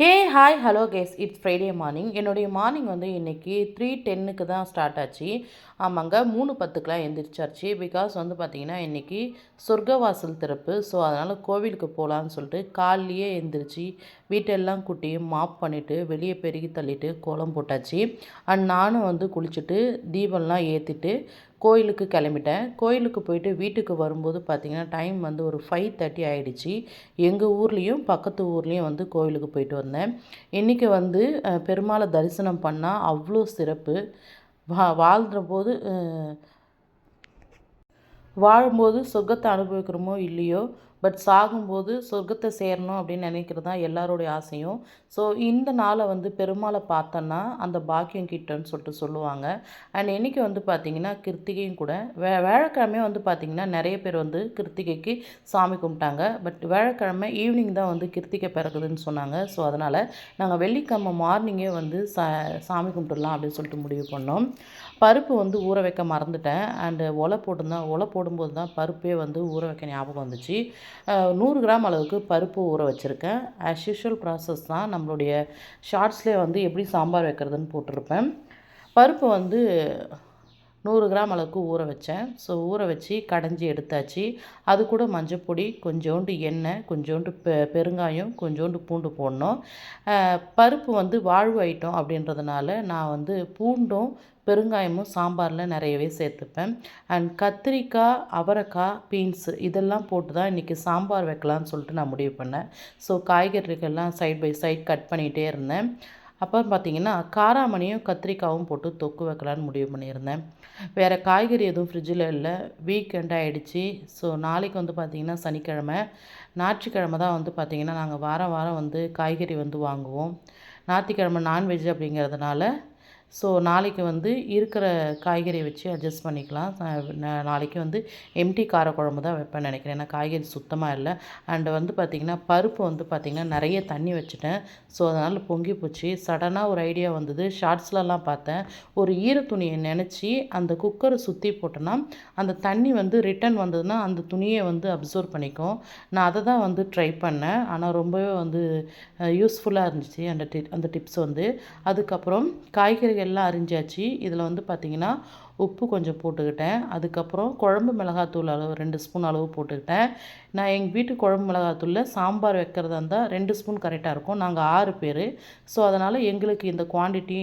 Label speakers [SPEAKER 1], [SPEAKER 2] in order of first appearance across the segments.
[SPEAKER 1] Hey hi hello guys it's Friday morning என்னுடைய morning வந்து இன்றைக்கி த்ரீ டென்னுக்கு தான் ஸ்டார்ட் ஆச்சு. ஆமாங்க மூணு பத்துக்கெலாம் எழுந்திரிச்சாச்சு பிகாஸ் வந்து பார்த்திங்கன்னா இன்றைக்கி சொர்க்கவாசல் திறப்பு. ஸோ அதனால் கோவிலுக்கு போகலான்னு சொல்லிட்டு காலையே எழுந்திரிச்சு வீட்டெல்லாம் குட்டி மாப் பண்ணிவிட்டு வெளியே பெருகி தள்ளிட்டு கோலம் போட்டாச்சு. அண்ட் நானும் வந்து குளிச்சுட்டு தீபம்லாம் ஏற்றிட்டு கோயிலுக்கு கிளம்பிட்டேன். கோயிலுக்கு போயிட்டு வீட்டுக்கு வரும்போது பார்த்திங்கன்னா டைம் வந்து ஒரு ஃபைவ் தேர்ட்டி ஆகிடுச்சி எங்கள் ஊர்லேயும் பக்கத்து ஊர்லேயும் வந்து கோயிலுக்கு போயிட்டு வந்தேன். இன்றைக்கி வந்து பெருமாளை தரிசனம் பண்ணால் அவ்வளோ சிறப்பு. வா வாழ்கிற போது வாழும்போது சுகத்தை அனுபவிக்கிறோமோ இல்லையோ பட் சாகும்போது சொர்க்கத்தை சேரணும் அப்படின்னு நினைக்கிறது தான் எல்லாருடைய ஆசையும். ஸோ இந்த நாளை வந்து பெருமாளை பார்த்தோன்னா அந்த பாக்கியம் கிட்டன்னு சொல்லிட்டு சொல்லுவாங்க. அண்ட் இன்றைக்கி வந்து பார்த்திங்கன்னா கிருத்திகையும் கூட வே வேழக்கிழமையும் வந்து பார்த்திங்கன்னா நிறைய பேர் வந்து கிருத்திகைக்கு சாமி கும்பிட்டாங்க. பட் வேழக்கிழமை ஈவினிங் தான் வந்து கிருத்திகை பிறகுதுன்னு சொன்னாங்க. ஸோ அதனால் நாங்கள் வெள்ளிக்கிழமை மார்னிங்கே வந்து சா சாமி கும்பிட்டுடலாம் அப்படின்னு சொல்லிட்டு முடிவு பண்ணோம். பருப்பு வந்து ஊற வைக்க மறந்துட்டேன். அண்டு ஒலை போட்டுருந்தேன் ஒலை போடும்போது தான் பருப்பே வந்து ஊற வைக்க ஞாபகம் வந்துச்சு. நூறு கிராம் அளவுக்கு பருப்பு ஊற வச்சுருக்கேன். ஆஸ் யூஷுவல் ப்ராசஸ் தான் நம்மளுடைய ஷார்ட்ஸ்லேயே வந்து எப்படி சாம்பார் வைக்கிறதுன்னு போட்டிருப்பேன். பருப்பு வந்து நூறு கிராம் அளவுக்கு ஊற வச்சேன். ஸோ ஊற வச்சு கடைஞ்சி எடுத்தாச்சு. அது கூட மஞ்சப்பொடி கொஞ்சோண்டு எண்ணெய் கொஞ்சோண்டு பெ பெருங்காயம் கொஞ்சோண்டு பூண்டு போடணும். பருப்பு வந்து வாழ்வு ஐட்டம் அப்படின்றதுனால நான் வந்து பூண்டும் பெருங்காயமும் சாம்பாரில் நிறையவே சேர்த்துப்பேன். அண்ட் கத்திரிக்காய் அவரைக்காய் பீன்ஸு இதெல்லாம் போட்டு தான் இன்றைக்கி சாம்பார் வைக்கலான்னு சொல்லிட்டு நான் முடிவு பண்ணேன். ஸோ காய்கறிகள்லாம் சைட் பை சைட் கட் பண்ணிகிட்டே இருந்தேன். அப்போ பார்த்தீங்கன்னா காராமணியும் கத்திரிக்காயும் போட்டு தொக்கு வைக்கலான்னு முடிவு பண்ணியிருந்தேன். வேறு காய்கறி எதுவும் ஃப்ரிட்ஜில் இல்லை. வீக்கெண்ட் ஆகிடுச்சி ஸோ நாளைக்கு வந்து பார்த்திங்கன்னா சனிக்கிழமை. ஞாயிற்றுக்கிழமை தான் வந்து பார்த்திங்கன்னா நாங்கள் வாரம் வாரம் வந்து காய்கறி வந்து வாங்குவோம். ஞாயிற்றுக்கிழமை நான்வெஜ் அப்படிங்கிறதுனால ஸோ நாளைக்கு வந்து இருக்கிற காய்கறியை வச்சு அட்ஜஸ்ட் பண்ணிக்கலாம். நாளைக்கு வந்து எம்டி காரக்குழம்பு தான் வைப்பேன் நினைக்கிறேன். ஏன்னா காய்கறி சுத்தமாக இல்லை. அண்டு வந்து பார்த்திங்கன்னா பருப்பு வந்து பார்த்திங்கன்னா நிறைய தண்ணி வச்சுட்டேன். ஸோ அதனால் பொங்கி போச்சு. சடனாக ஒரு ஐடியா வந்தது. ஷார்ட்ஸ்லலாம் பார்த்தேன். ஒரு ஈர துணியை நினச்சி அந்த குக்கரை சுற்றி போட்டோன்னா அந்த தண்ணி வந்து ரிட்டன் வந்ததுன்னா அந்த துணியை வந்து அப்சர்வ் பண்ணிக்கும். நான் அதை தான் வந்து ட்ரை பண்ணேன். ஆனால் ரொம்பவே வந்து யூஸ்ஃபுல்லாக இருந்துச்சு அந்த டி அந்த டிப்ஸ் வந்து. அதுக்கப்புறம் காய்கறிகள் எல்லாம் அரிஞ்சாச்சு. இதில் வந்து பார்த்திங்கன்னா உப்பு கொஞ்சம் போட்டுக்கிட்டேன். அதுக்கப்புறம் குழம்பு மிளகாத்தூள் அளவு ரெண்டு ஸ்பூன் அளவு போட்டுக்கிட்டேன். நான் எங்கள் வீட்டு குழம்பு மிளகாத்தூளில் சாம்பார் வைக்கிறதா இருந்தால் ரெண்டு ஸ்பூன் கரெக்டாக இருக்கும். நாங்கள் ஆறு பேர். ஸோ அதனால் எங்களுக்கு இந்த குவான்டிட்டி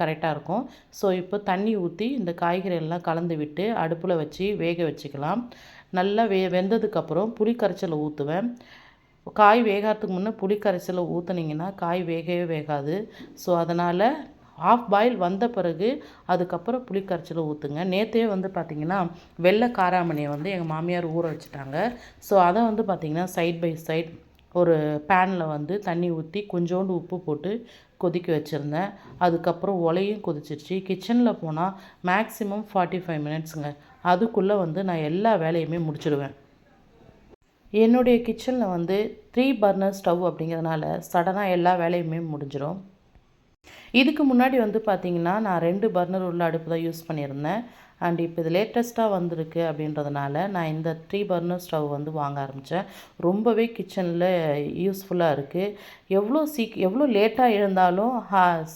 [SPEAKER 1] கரெக்டாக இருக்கும். ஸோ இப்போ தண்ணி ஊற்றி இந்த காய்கறி எல்லாம் கலந்து விட்டு அடுப்பில் வச்சு வேக வச்சுக்கலாம். நல்லா வே வெந்ததுக்கப்புறம் புளி கரைச்சலை ஊற்றுவேன் காய் வேகாததுக்கு முன்னே புளி கரைசலை ஊற்றுனீங்கன்னா காய் வேகவே வேகாது. ஸோ அதனால் ஆஃப் பாயில் வந்த பிறகு அதுக்கப்புறம் புளி கரைச்சலை ஊற்றுங்க நேற்றே வந்து பார்த்திங்கன்னா வெள்ளை காராமணியை வந்து எங்கள் மாமியார் ஊற வச்சுட்டாங்க. ஸோ அதை வந்து பார்த்திங்கன்னா சைட் பை சைட் ஒரு பேனில் வந்து தண்ணி ஊற்றி கொஞ்சோண்டு உப்பு போட்டு கொதிக்க வச்சுருந்தேன். அதுக்கப்புறம் ஒலையும் கொதிச்சிருச்சு. கிச்சனில் போனால் மேக்ஸிமம் ஃபார்ட்டி ஃபைவ் மினிட்ஸுங்க அதுக்குள்ளே வந்து நான் எல்லா வேலையுமே முடிச்சிடுவேன் என்னுடைய கிச்சனில் வந்து த்ரீ பர்னர் ஸ்டவ் அப்படிங்கிறதுனால சடனாக எல்லா வேலையுமே முடிஞ்சிடும் இதுக்கு முன்னாடி வந்து பார்த்திங்கன்னா நான் ரெண்டு பர்னர் உள்ள அடுப்பு தான் யூஸ் பண்ணியிருந்தேன். அண்ட் இப்போ இது லேட்டஸ்ட்டாக வந்திருக்கு அப்படின்றதுனால நான் இந்த த்ரீ பர்னர் ஸ்டவ் வந்து வாங்க ஆரம்பித்தேன் ரொம்பவே கிச்சனில் யூஸ்ஃபுல்லாக இருக்குது எவ்வளோ சீக் எவ்வளோ லேட்டாக இருந்தாலும்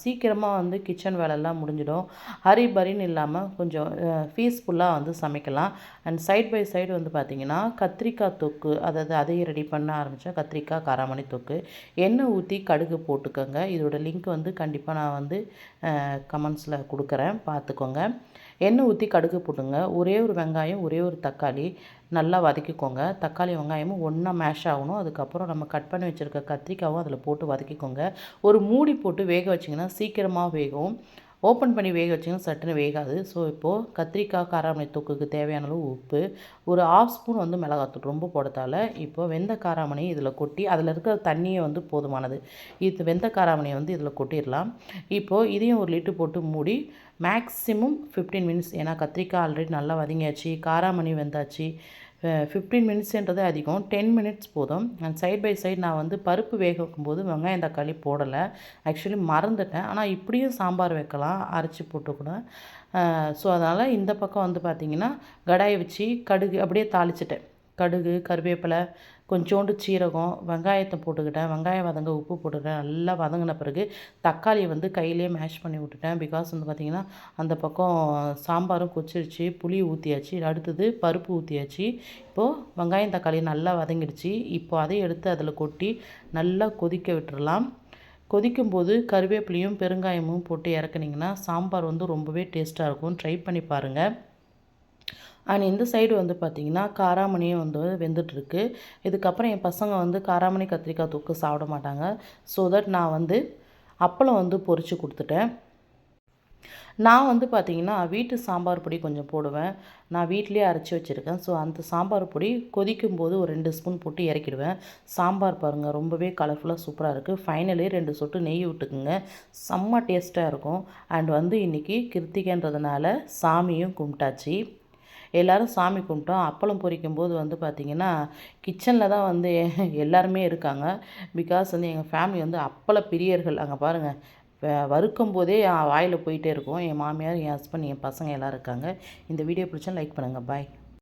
[SPEAKER 1] சீக்கிரமாக வந்து கிச்சன் வேலைலாம் முடிஞ்சிடும். ஹரி பரின்னு இல்லாமல் கொஞ்சம் பீஸ்ஃபுல்லாக வந்து சமைக்கலாம். அண்ட் சைட் பை சைடு வந்து பார்த்திங்கன்னா கத்திரிக்காய் தொக்கு அதாவது அதையும் ரெடி பண்ண ஆரம்பித்தேன் கத்திரிக்காய் காராமணி தொக்கு. எண்ணெய் ஊற்றி கடுகு போட்டுக்கோங்க. இதோட லிங்க் வந்து கண்டிப்பாக நான் வந்து கமெண்ட்ஸில் கொடுக்குறேன். பார்த்துக்கோங்க எண்ணெய் ஊற்றி கடுகு போட்டுங்க. ஒரே ஒரு வெங்காயம் ஒரே ஒரு தக்காளி நல்லா வதக்கிக்கோங்க. தக்காளி வெங்காயமும் ஒன்றா மேஷ் ஆகணும். அதுக்கப்புறம் நம்ம கட் பண்ணி வச்சுருக்க கத்திரிக்காவும் அதில் போட்டு வதக்கிக்கோங்க. ஒரு மூடி போட்டு வேக வச்சிங்கன்னா சீக்கிரமாக வேகும். ஓப்பன் பண்ணி வேக வச்சிங்கன்னா சட்டுன்னு வேகாது. ஸோ இப்போது கத்திரிக்காய் காராமணி தூக்குக்கு தேவையான அளவு உப்பு ஒரு ஆஃப் ஸ்பூன் வந்து மிளகாத்தூள் ரொம்ப போடத்தால். இப்போ வெந்த காராமணி இதில் கொட்டி அதில் இருக்கிற தண்ணியை வந்து போதுமானது. இது வெந்த காராமணியை வந்து இதில் கொட்டிடலாம். இப்போது இதையும் ஒரு லிட்டு போட்டு மூடி மேக்ஸிமம் ஃபிஃப்டீன் மினிட்ஸ் ஏன்னா கத்திரிக்காய் ஆல்ரெடி நல்லா வதங்கியாச்சு காராமணி வெந்தாச்சு ஃபிஃப்டீன் மினிட்ஸ்ன்றது அதிகம். டென் மினிட்ஸ் போதும். அண்ட் சைட் பை சைட் நான் வந்து பருப்பு வேக வைக்கும்போது வெங்காயம் தக்காளி போடலை. ஆக்சுவலி மறந்துட்டேன். ஆனால் இப்படியும் சாம்பார் வைக்கலாம். அரைச்சி போட்டு கூட. ஸோ அதனால் இந்த பக்கம் வந்து பார்த்திங்கன்னா கடாயை வச்சு கடுகு அப்படியே தாளிச்சிட்டேன். கடுகு கருவேப்பிலை கொஞ்சோண்டு சீரகம் வெங்காயத்தை போட்டுக்கிட்டேன். வெங்காயம் வதங்க உப்பு போட்டுக்கிட்டேன். நல்லா வதங்கின பிறகு தக்காளியை வந்து கையிலே மேஷ் பண்ணி விட்டுட்டேன். பிகாஸ் வந்து பார்த்திங்கன்னா அந்த பக்கம் சாம்பாரும் கொச்சிருச்சு புளி ஊற்றியாச்சு அடுத்தது பருப்பு ஊற்றியாச்சு இப்போது வெங்காயம் தக்காளி நல்லா வதங்கிடுச்சு. இப்போ அதை எடுத்து அதில் கொட்டி நல்லா கொதிக்க விட்டுடலாம் கொதிக்கும்போது கருவேப்பிலையும் பெருங்காயமும் போட்டு இறக்குனிங்கன்னா சாம்பார் வந்து ரொம்பவே டேஸ்ட்டாக இருக்கும். ட்ரை பண்ணி பாருங்கள் அண்ட் இந்த சைடு வந்து பார்த்திங்கன்னா காராமணியும் வந்து வெந்துட்டுருக்கு. இதுக்கப்புறம் என் பசங்க வந்து காராமணி கத்திரிக்காய் தொக்கு சாப்பிட மாட்டாங்க. ஸோ தட் நான் வந்து அப்பளம் வந்து பொரித்து கொடுத்துட்டேன். நான் வந்து பார்த்திங்கன்னா வீட்டு சாம்பார் பொடி கொஞ்சம் போடுவேன். நான் வீட்டிலே அரைச்சி வச்சுருக்கேன். ஸோ அந்த சாம்பார் பொடி கொதிக்கும் போது ஒரு ரெண்டு ஸ்பூன் போட்டு இறக்கிடுவேன். சாம்பார் பாருங்கள் ரொம்பவே கலர்ஃபுல்லாக சூப்பராக இருக்குது ஃபைனலி ரெண்டு சொட்டு நெய் விட்டுக்குங்க. செம்ம டேஸ்ட்டாக இருக்கும். அண்ட் வந்து இன்றைக்கி கிருத்திகன்றதுனால சாமியும் கும்பிட்டாச்சு. எல்லோரும் சாமி கும்பிட்டோம். அப்பளம் பொரிக்கும் போது வந்து பார்த்திங்கன்னா கிச்சனில் தான் வந்து எல்லாருமே இருக்காங்க. பிகாஸ் வந்து எங்கள் ஃபேமிலி வந்து அப்பள பிரியர்கள். அங்கே பாருங்கள் வறுக்கும் போதே வாயில் போயிட்டே இருக்கும். என் மாமியார் என் ஹஸ்பண்ட் என் பசங்க எல்லோரும் இருக்காங்க. இந்த வீடியோ பிடிச்சா லைக் பண்ணுங்கள் பாய்